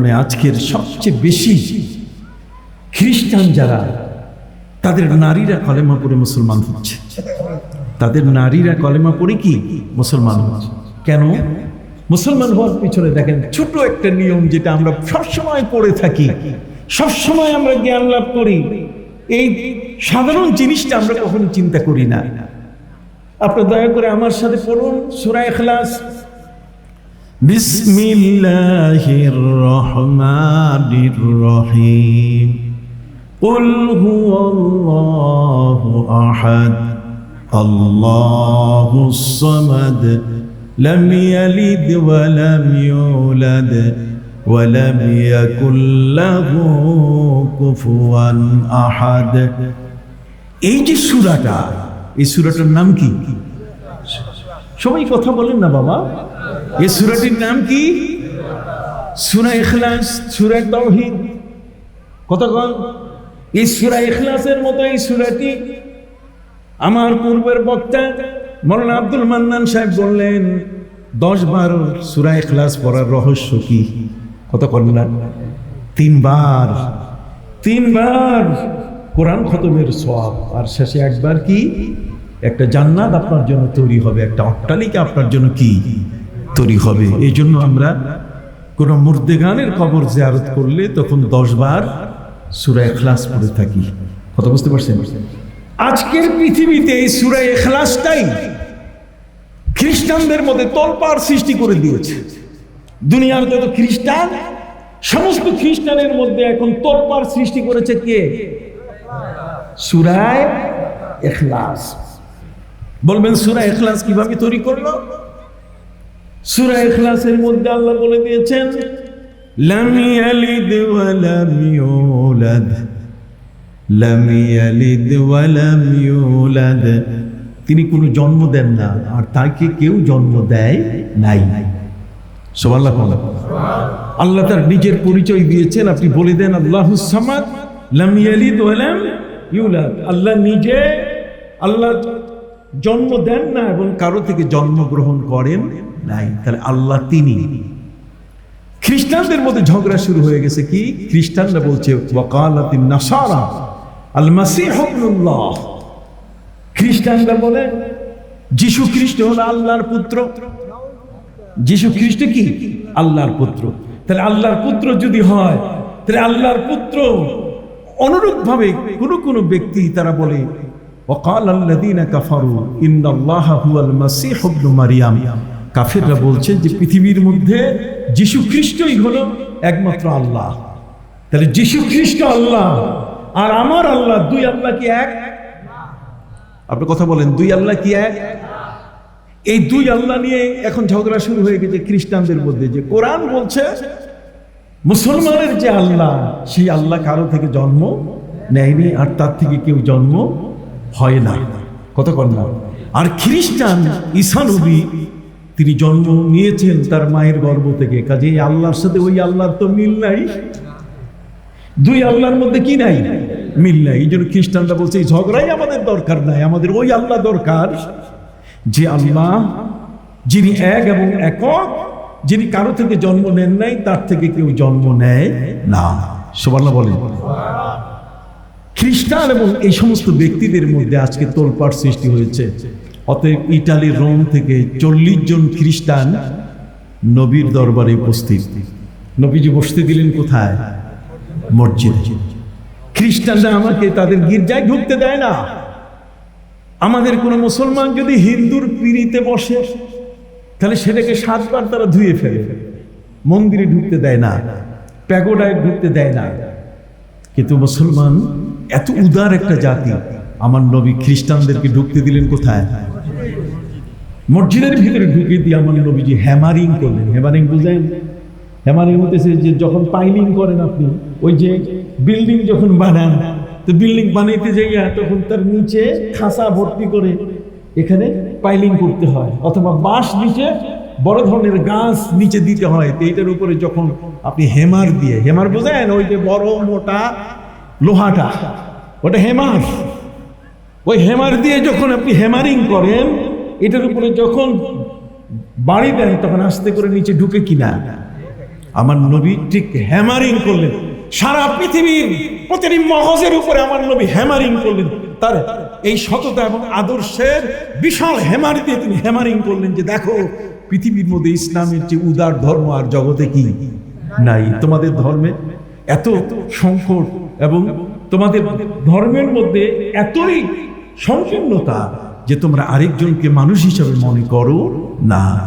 মানে আজকের সবচেয়ে বেশি খ্রিস্টান যারা, তাদের নারীরা কলেমা পড়ে মুসলমান হচ্ছে। তাদের নারীরা কলেমা পড়ে কি? মুসলমান হচ্ছে। কেন? মুসলমান হওয়ার পিছনে দেখেন ছোট একটা নিয়ম যেটা আমরা সবসময় পড়ে থাকি। সবসময় আমরা জ্ঞান লাভ করি। এই সাধারণ জিনিসটা আমরা কখনো চিন্তা করি না। আপনার দয়া করে আমার সাথে পড়ুন সুরা এখলাস بسم الله الرحمن الرحيم قل هو الله احد الله الصمد لم يلد ولم يولد ولم يكن له كفوا احد এই যে সূরাটা এই সূরাটার নাম কি সবাই কথা বলেন না বাবা এই সুরাটির নাম কি? সুরা ইখলাস, সুরা তাওহীদ। কতক্ষণ এই সুরা ইখলাসের মতো এই সুরাটি আমার পূর্বের বক্তা মৌলানা আব্দুল মান্নান সাহেব বললেন, দশ বার সুরা ইখলাস পড়ার রহস্য কি? কত না তিনবার। তিনবার কোরআন খতমের সব আর শেষে একবার কি? একটা জান্নাত আপনার জন্য তৈরি হবে, একটা অট্টালিকা আপনার জন্য কি? তৈরি হবে। এই জন্য আমরা কোন মুর্দেগানের কবর জিয়ারত করলে তখন দশ বার সুরা এখলাস পড়ে থাকি। কথা বুঝতে পারছেন? আজকের পৃথিবীতে এই সুরা এখলাসটাই খ্রিস্টানদের মধ্যে তলপার সৃষ্টি করে দিয়েছে। দুনিয়ার যত খ্রিস্টান, সমস্ত খ্রিস্টানের মধ্যে এখন তলপার সৃষ্টি করেছে কে? সুরায় এখলাস বলবেন সুরা এখলাস কীভাবে তৈরি করল? সুরা এখলাসের মধ্যে আল্লাহ বলে দিয়েছেন, লাম ইয়ালিদ ওয়া লাম ইউলাদ। লাম ইয়ালিদ ওয়া লাম ইউলাদ। তিনি কোনো জন্ম দেন না, আর তাকে কেউ জন্ম দেয় নাই। সুবহানাল্লাহ আল্লাহ তার নিজের পরিচয় দিয়েছেন, আপনি বলে দেন আল্লাহুস সামাদ, লাম ইয়ালিদ ওয়া লাম ইউলাদ। আল্লাহ নিজে, আল্লাহ জন্ম দেন না এবং কারও থেকে জন্মগ্রহণ করেন নাই তাহলে আল্লাহ তিনি খ্রিস্টানদের মধ্যে ঝগড়া শুরু হয়ে গেছে কি খ্রিস্টানরা বলছে ওয়াকালাতিন নাসারা আল মাসিহ ইবনুল্লাহ খ্রিস্টানরা বলে যিশু খ্রিস্ট হলো আল্লাহর পুত্র যিশু খ্রিস্ট কি আল্লাহর পুত্র তাহলে আল্লাহর পুত্র যদি হয় তাহলে আল্লাহর পুত্র অনুরূপভাবে কোন কোন ব্যক্তি তারা বলে وقال الذين كفروا ان الله هو المسيح ابن مريم কাফেররা বলছে যে পৃথিবীর মধ্যে যিশু খ্রিস্টই হলো একমাত্র আল্লাহ। তাহলে যিশু খ্রিস্ট আল্লাহ, আর আমার আল্লাহ, দুই আল্লাহ কি এক? আপনি কথা বলেন, দুই আল্লাহ কি এক? এই দুই আল্লাহ নিয়ে এখন ঝগড়া শুরু হয়ে গেছে খ্রিস্টানদের মধ্যে। যে কোরআন বলছে, মুসলমানের যে আল্লাহ, সেই আল্লাহ কারও থেকে জন্ম নেয়নি, আর তার থেকে কেউ জন্ম হয় না। কত না। আর খ্রিস্টান ঈসা নবী তিনি জন্ম নিয়েছেন তার মায়ের গর্ভ থেকে। কাজে আল্লাহর সাথে ওই আল্লাহর তো মিল নাই। দুই আল্লাহর মধ্যে কি নাই? মিল নাই। এই জন্য খ্রিস্টানরা বলছে, এই ঝগড়াই আমাদের দরকার নাই। আমাদের ওই আল্লাহ দরকার যে আল্লাহ, যিনি এক এবং একক, যিনি কারও থেকে জন্ম নেন নাই, তার থেকে কেউ জন্ম নেয় না। সোবাল্লা বলেন। খ্রিস্টান এবং এই সমস্ত ব্যক্তিদের মধ্যে আজকে তোলপাড় সৃষ্টি হয়েছে। অতএব ইটালির রোম থেকে চল্লিশ জন খ্রিস্টান নবীর দরবারে উপস্থিত। নবীজি বসতে দিলেন কোথায়? মসজিদে। খ্রিস্টানরা আমাকে তাদের গির্জায় ঢুকতে দেয় না। আমাদের কোনো মুসলমান যদি হিন্দুর পিড়িতে বসে, তাহলে সেটাকে সাতবার তারা ধুয়ে ফেলে। মন্দিরে ঢুকতে দেয় না, প্যাগোডায় ঢুকতে দেয় না। কিন্তু মুসলমান, এত উদার একটা জাতি, আমার নবী খ্রিস্টানদেরকে ঢুকতে দিলেন কোথায়? মসজিদের ভিতরে ঢুকে দিয়ে আমার নবীজি হ্যামারিং করলেন। হ্যামারিং বুঝলেন? হ্যামারিং হতেছে যে যখন পাইলিং করেন আপনি, ওই যে বিল্ডিং যখন বানান, তো বিল্ডিং বানাইতে যাইয়া তখন তার নিচে খাসা ভর্তি করে এখানে পাইলিং করতে হয়, অথবা বাঁশ নিচে বড় ধরনের গাছ নিচে দিতে হয়। তো এইটার উপরে যখন আপনি হেমার দিয়ে হেমার বোঝেন ওই যে বড় মোটা লোহাটা, ওটা হেমার ওই হেমার দিয়ে যখন আপনি হেমারিং করেন এটার উপরে যখন বাড়ি দেন, তখন আস্তে করে নিচে ঢুকে কিনা আমার নবী ঠিক হ্যামারিং করলেন। সারা পৃথিবীর প্রতিটি মগজের উপরে আমার নবী হ্যামারিং করলেন। তার এই সততা এবং আদর্শের বিশাল হ্যামারি দিয়ে তিনি হ্যামারিং করলেন যে, দেখো, পৃথিবীর মধ্যে ইসলামের যে উদার ধর্ম আর জগতে কি নাই? তোমাদের ধর্মে এত সংকট এবং তোমাদের ধর্মের মধ্যে এতই সংকীর্ণতা যে তোমরা আরেকজনকে মানুষ হিসাবে মনে করো? না।